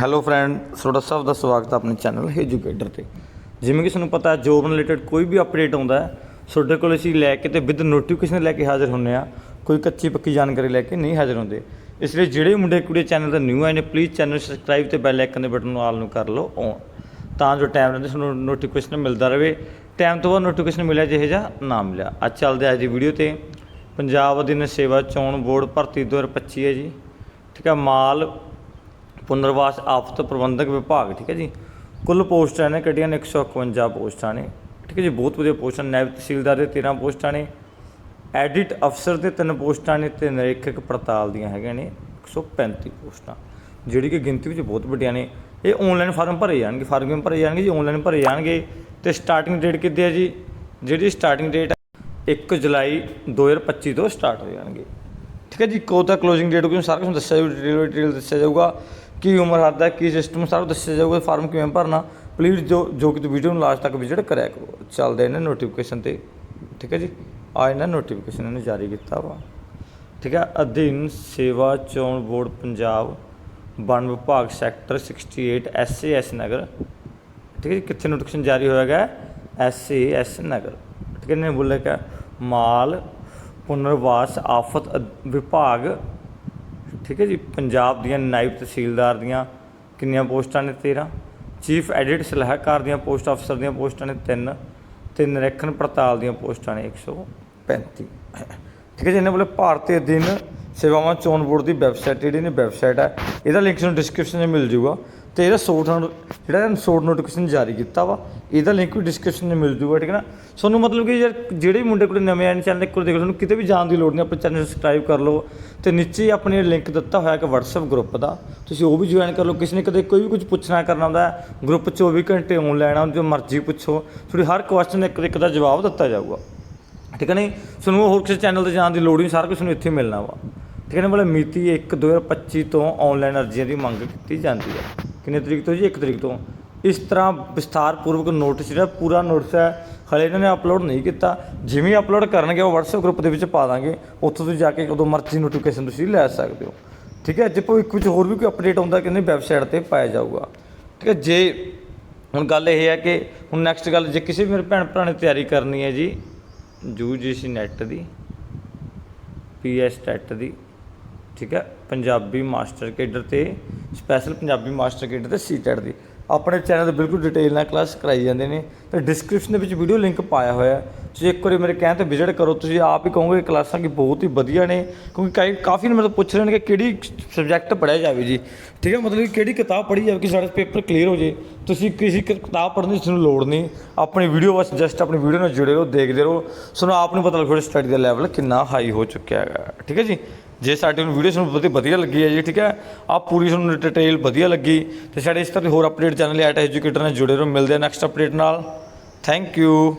Hello friend ਤੁਹਾਡਾ ਸਭ ਦਾ ਸਵਾਗਤ ਹੈ ਆਪਣੇ ਚੈਨਲ ਐਜੂਕੇਟਰ ਤੇ। ਜਿਵੇਂ ਕਿ ਤੁਹਾਨੂੰ ਪਤਾ ਹੈ ਜੋਬ ਨਾਲ ਰਿਲੇਟਡ ਕੋਈ ਵੀ ਅਪਡੇਟ ਆਉਂਦਾ ਹੈ, ਤੁਹਾਡੇ ਕੋਲ ਅਸੀਂ ਲੈ ਕੇ ਤੇ ਵਿਦ ਨੋਟੀਫਿਕੇਸ਼ਨ ਲੈ ਕੇ ਹਾਜ਼ਰ ਹੁੰਨੇ ਆ ਕੋਈ ਕੱਚੀ ਪੱਕੀ ਜਾਣਕਾਰੀ ਲੈ ਕੇ ਨਹੀਂ ਹਾਜ਼ਰ ਹੁੰਦੇ। ਇਸ ਲਈ ਜਿਹੜੇ ਮੁੰਡੇ ਕੁੜੀ ਚੈਨਲ ਤੇ ਨਿਊ ਆਏ ਨੇ ਪਲੀਜ਼ ਚੈਨਲ ਸਬਸਕ੍ਰਾਈਬ ਤੇ ਬੈਲ ਆਈਕਨ ਦੇ ਬਟਨ ਨੂੰ ਆਲ ਨੂੰ ਕਰ ਲਓ ਔਨ ਤਾਂ ਜੋ ਟਾਈਮ ਰਹਿੰਦੇ ਤੁਹਾਨੂੰ ਨੋਟੀਫਿਕੇਸ਼ਨ ਮਿਲਦਾ ਰਹੇ। ਟਾਈਮ ਤੋਂ ਬਾਅਦ ਨੋਟੀਫਿਕੇਸ਼ਨ ਮਿਲਿਆ ਜਿਹੇ ਜਾਂ ਨਾ ਮਿਲਿਆ। ਅੱਜ ਚੱਲਦੇ ਅੱਜ ਦੀ ਵੀਡੀਓ ਤੇ। ਪੰਜਾਬ ਅਧੀਨ ਸੇਵਾ ਚੋਣ ਬੋਰਡ ਭਰਤੀ 2025 ਹੈ ਜੀ। ਠੀਕ ਹੈ, ਮਾਲ ਪੁਨਰਵਾਸ ਆਫਤ ਪ੍ਰਬੰਧਕ ਵਿਭਾਗ, ਠੀਕ ਹੈ ਜੀ। ਕੁੱਲ ਪੋਸਟਾਂ ਨੇ ਕੱਢੀਆਂ ਨੇ 151 ਪੋਸਟਾਂ ਨੇ, ਠੀਕ ਹੈ ਜੀ, ਬਹੁਤ ਵਧੀਆ ਪੋਸਟਾਂ ਨਾਇਬ ਤਹਿਸੀਲਦਾਰ ਦੇ 13 ਪੋਸਟਾਂ ਨੇ, ਐਡਿਟ ਅਫਸਰ ਦੇ 3 ਪੋਸਟਾਂ ਨੇ ਤੇ ਨਿਰੀਖਕ ਪੜਤਾਲ ਦੀਆਂ ਹੈਗੀਆਂ ਨੇ 135 ਪੋਸਟਾਂ, ਜਿਹੜੀ ਕਿ ਗਿਣਤੀ ਵਿੱਚ ਬਹੁਤ ਵੱਡੀਆਂ ਨੇ। ਇਹ ਆਨਲਾਈਨ ਫਾਰਮ ਭਰੇ ਜਾਣਗੇ ਫਾਰਮ ਭਰੇ ਜਾਣਗੇ ਜੀ ਆਨਲਾਈਨ ਭਰੇ ਜਾਣਗੇ। ਤੇ ਸਟਾਰਟਿੰਗ ਡੇਟ ਕਿੱਦੇ ਹੈ ਜੀ? ਜਿਹੜੀ ਸਟਾਰਟਿੰਗ ਡੇਟ 1 ਜੁਲਾਈ 2025 ਤੋਂ ਸਟਾਰਟ ਹੋ ਜਾਣਗੇ। ਠੀਕ ਹੈ ਜੀ ਕੋ ਤਾਂ ਕਲੋਜ਼ਿੰਗ ਡੇਟ ਕੋਈ ਸਾਰਾ ਕੁਝ ਦੱਸਿਆ ਜਾਊ ਡਿਟੇਲ ਡਿਟੇਲ ਦੱਸਿਆ ਜਾਊਗਾ। ਕੀ ਉਮਰ ਹੱਦ ਹੈ, ਕੀ ਸਿਸਟਮ ਸਾਰਾ ਦੱਸਿਆ ਜਾਊਗਾ ਫਾਰਮ ਕਿਵੇਂ ਭਰਨਾ। ਪਲੀਜ਼ ਜੋ ਜੋ ਕਿ ਵੀਡੀਓ ਨੂੰ ਲਾਸਟ ਤੱਕ ਵਿਜ਼ਿਟ ਕਰਿਆ ਕਰੋ। ਚੱਲਦੇ ਨੇ ਨੋਟੀਫਿਕੇਸ਼ਨ ਤੇ। ਠੀਕ ਹੈ ਜੀ? ਆ ਇਹਨਾਂ ਨੋਟੀਫਿਕੇਸ਼ਨ ਇਹਨੇ ਜਾਰੀ ਕੀਤਾ ਵਾ। ਠੀਕ ਹੈ? ਅਧੀਨ ਸੇਵਾ ਚੋਣ ਬੋਰਡ ਪੰਜਾਬ, ਵਣ ਵਿਭਾਗ ਸੈਕਟਰ 68 ਐਸਏਐਸ ਨਗਰ। ਠੀਕ ਹੈ ਜੀ? ਕਿੱਥੇ ਨੋਟੀਫਿਕੇਸ਼ਨ ਜਾਰੀ ਹੋਇਆ ਗਿਆ? ਐਸਏਐਸ ਨਗਰ। ਠੀਕ ਹੈ ਨੇ ਬੋਲਿਆ ਕਿ ਮਾਲ ਪੁਨਰਵਾਸ ਆਫਤ ਅਧ- ਵਿਭਾਗ ਠੀਕ ਹੈ ਜੀ? ਪੰਜਾਬ ਦੀਆਂ ਨਾਇਬ ਤਹਿਸੀਲਦਾਰ ਦੀਆਂ ਕਿੰਨੀਆਂ ਪੋਸਟਾਂ ਨੇ? 13 ਚੀਫ ਐਡਿਟ ਸਲਾਹਕਾਰ ਦੀਆਂ ਪੋਸਟ ਅਫਸਰ ਦੀਆਂ ਪੋਸਟਾਂ ਨੇ? 3 ਤੇ ਨਿਰੀਖਣ ਪੜਤਾਲ ਦੀਆਂ ਪੋਸਟਾਂ ਨੇ? 135 ਠੀਕ ਹੈ ਜੀ? ਇਹਨਾਂ ਬੋਲੇ ਭਾਰਤੀ ਅਧੀਨ ਸੇਵਾਵਾਂ ਚੋਣ ਬੋਰਡ ਦੀ ਵੈਬਸਾਈਟ ਜਿਹੜੀ ਨੇ, ਵੈਬਸਾਈਟ ਹੈ, ਇਹਦਾ ਲਿੰਕ ਤੁਹਾਨੂੰ ਡਿਸਕ੍ਰਿਪਸ਼ਨ 'ਚ ਮਿਲ ਜੂਗਾ। ਤੇ ਇਹਦਾ ਸੋਰਟ ਜਿਹੜਾ ਸੋਰਟ ਨੋਟੀਫਿਕੇਸ਼ਨ ਜਾਰੀ ਕੀਤਾ ਵਾ, ਇਹਦਾ ਲਿੰਕ ਵੀ ਡਿਸਕ੍ਰਿਪਸ਼ਨ 'ਚ ਮਿਲ ਜੂਗਾ, ਠੀਕ ਹੈ ਨਾ? ਤੁਹਾਨੂੰ ਮਤਲਬ ਕਿ ਯਾਰ ਜਿਹੜੇ ਮੁੰਡੇ ਕੋਲ ਨਵੇਂ ਆਏ ਨੇ ਚੈਨਲ ਇੱਕ ਵਾਰ ਦੇਖ ਲਓ, ਤੁਹਾਨੂੰ ਕਿਤੇ ਵੀ ਜਾਣ ਦੀ ਲੋੜ ਨਹੀਂ ਆਪਣੇ ਚੈਨਲ ਸਬਸਕ੍ਰਾਈਬ ਕਰ ਲਓ। ਤੇ ਨੀਚੇ ਹੀ ਆਪਣੇ ਲਿੰਕ ਦਿੱਤਾ ਹੋਇਆ ਇੱਕ WhatsApp ਗਰੁੱਪ ਦਾ, ਤੁਸੀਂ ਉਹ ਵੀ ਜੁਆਇਨ ਕਰ ਲਓ। ਕਿਸੇ ਨੇ ਕਦੇ ਕੋਈ ਵੀ ਕੁਝ ਪੁੱਛਣਾ ਕਰਨਾ ਹੁੰਦਾ ਗਰੁੱਪ 24 ਘੰਟੇ ਆਨਲਾਈਨ ਆ, ਜੋ ਮਰਜ਼ੀ ਪੁੱਛੋ। ਤੁਹਾਡੀ ਹਰ ਕੁਐਸਚਨ ਇੱਕ ਇੱਕ ਦਾ ਜਵਾਬ ਦਿੱਤਾ ਜਾਊਗਾ। ਠੀਕ ਹੈ ਨਹੀਂ? ਤੁਹਾਨੂੰ ਹੋਰ ਕਿਸੇ ਚੈਨਲ ਤੇ ਜਾਣ ਦੀ ਲੋੜ ਨਹੀਂ, ਸਾਰਾ ਕੁਝ ਤੁਹਾਨੂੰ ਇੱਥੇ ਮਿਲਣਾ ਵਾ। ਠੀਕ ਹੈ ਨਾ ਮਤਲਬ ਮਿਤੀ 1 2025 ਤੋਂ ਆਨਲਾਈਨ ਅਰਜ਼ੀਆਂ ਦੀ ਮੰਗ ਕੀਤੀ ਜਾਂਦੀ ਹੈ। ਕਿੰਨੇ ਤਰੀਕ ਤੋਂ ਜੀ? 1 ਤਰੀਕ ਤੋਂ। ਇਸ ਤਰ੍ਹਾਂ ਵਿਸਥਾਰ ਪੂਰਵਕ ਨੋਟਿਸ ਜਿਹੜਾ ਪੂਰਾ ਨੋਟਿਸ ਹੈ, ਹਲੇ ਇਹਨਾਂ ਨੇ ਅਪਲੋਡ ਨਹੀਂ ਕੀਤਾ। ਜਿਵੇਂ ਅਪਲੋਡ ਕਰਨਗੇ, ਉਹ WhatsApp ਗਰੁੱਪ ਦੇ ਵਿੱਚ ਪਾ ਦਾਂਗੇ। ਉੱਥੋਂ ਤੁਸੀਂ ਜਾ ਕੇ ਉਦੋਂ ਮਰਜ਼ੀ ਨੋਟੀਫਿਕੇਸ਼ਨ ਤੁਸੀਂ ਲੈ ਸਕਦੇ ਹੋ। ਠੀਕ ਹੈ? ਜੇ ਭਵਿੱਖ ਵਿੱਚ ਹੋਰ ਵੀ ਕੋਈ ਅਪਡੇਟ ਆਉਂਦਾ ਕਿ ਨਹੀਂ ਵੈਬਸਾਈਟ ਤੇ ਪਾਇਆ ਜਾਊਗਾ। ਠੀਕ ਹੈ? ਜੇ ਹੁਣ ਗੱਲ ਇਹ ਹੈ ਕਿ ਹੁਣ ਨੈਕਸਟ ਗੱਲ, ਜੇ ਕਿਸੇ ਵੀ ਮੇਰੇ ਭੈਣ ਭਰਾ ਨੇ ਤਿਆਰੀ ਕਰਨੀ ਹੈ ਜੀ ਯੂਜੀਸੀ ਨੈਟ ਦੀ ਪੀਐਸ ਟੈਟ ਦੀ, ਠੀਕ ਹੈ? ਪੰਜਾਬੀ ਮਾਸਟਰ ਕੇਡਰ ਤੇ ਸਪੈਸ਼ਲ ਪੰਜਾਬੀ ਮਾਸਟਰ ਕੇਡਰ ਤੇ ਸੀ ਟੈਟ ਦੀ। ਆਪਣੇ ਚੈਨਲ ਤੇ ਬਿਲਕੁਲ ਡਿਟੇਲ ਨਾਲ ਕਲਾਸ ਕਰਾਈ ਜਾਂਦੇ ਨੇ। ਤੇ ਡਿਸਕ੍ਰਿਪਸ਼ਨ ਦੇ ਵਿੱਚ ਵੀਡੀਓ ਲਿੰਕ ਪਾਇਆ ਹੋਇਆ ਤੁਸੀਂ ਇੱਕ ਵਾਰੀ ਮੇਰੇ ਕਹਿਣ ਤੇ ਵਿਜ਼ਿਟ ਕਰੋ। ਤੁਸੀਂ ਆਪ ਹੀ ਕਹੋਗੇ ਕਲਾਸਾਂ ਕਿ ਬਹੁਤ ਹੀ ਵਧੀਆ ਨੇ, ਕਿਉਂਕਿ ਕਈ ਕਾਫੀ ਮੇਰੇ ਤੋਂ ਪੁੱਛ ਰਹੇ ਨੇ ਕਿ ਕਿਹੜੀ ਸਬਜੈਕਟ ਪੜ੍ਹਿਆ ਜਾਵੇ ਜੀ। ਠੀਕ ਹੈ, ਮਤਲਬ ਕਿ ਕਿਹੜੀ ਕਿਤਾਬ ਪੜ੍ਹੀ ਜਾਵੇ ਕਿ ਸਾਡਾ ਪੇਪਰ ਕਲੀਅਰ ਹੋ ਜੇ। ਤੁਸੀਂ ਕਿਸੇ ਕਿਤਾਬ ਪੜ੍ਹਨ ਦੀ ਤੁਹਾਨੂੰ ਲੋੜ ਨਹੀਂ। ਆਪਣੀ ਵੀਡੀਓ ਬਸ ਜਸਟ ਆਪਣੀ ਵੀਡੀਓ ਨਾਲ ਜੁੜੇ ਰਹੋ, ਦੇਖਦੇ ਰਹੋ। ਤੁਹਾਨੂੰ ਆਪ ਨੂੰ ਪਤਾ ਲੱਗੂ ਸਟੱਡੀ ਦਾ ਲੈਵਲ ਕਿੰਨਾ ਹਾਈ ਹੋ ਚੁੱਕਿਆ ਹੈਗਾ। ਠੀਕ ਹੈ ਜੀ? ਜੇ ਸਾਡੀ ਨੂੰ ਵੀਡੀਓ ਤੁਹਾਨੂੰ ਵਧੀਆ ਵਧੀਆ ਲੱਗੀ ਹੈ ਜੀ, ਠੀਕ ਹੈ? ਆਪ ਪੂਰੀ ਤੁਹਾਨੂੰ ਡਿਟੇਲ ਵਧੀਆ ਲੱਗੀ। ਤੇ ਸਾਡੇ ਇਸ ਤਰ੍ਹਾਂ ਦੇ ਹੋਰ ਅਪਡੇਟ ਚੈਨਲ ਐਟ ਐਜੂਕੇਟਰ ਨਾਲ ਜੁੜੇ ਰਹੋ। ਮਿਲਦੇ ਆ ਨੈਕਸਟ ਅਪਡੇਟ ਨਾਲ। Thank you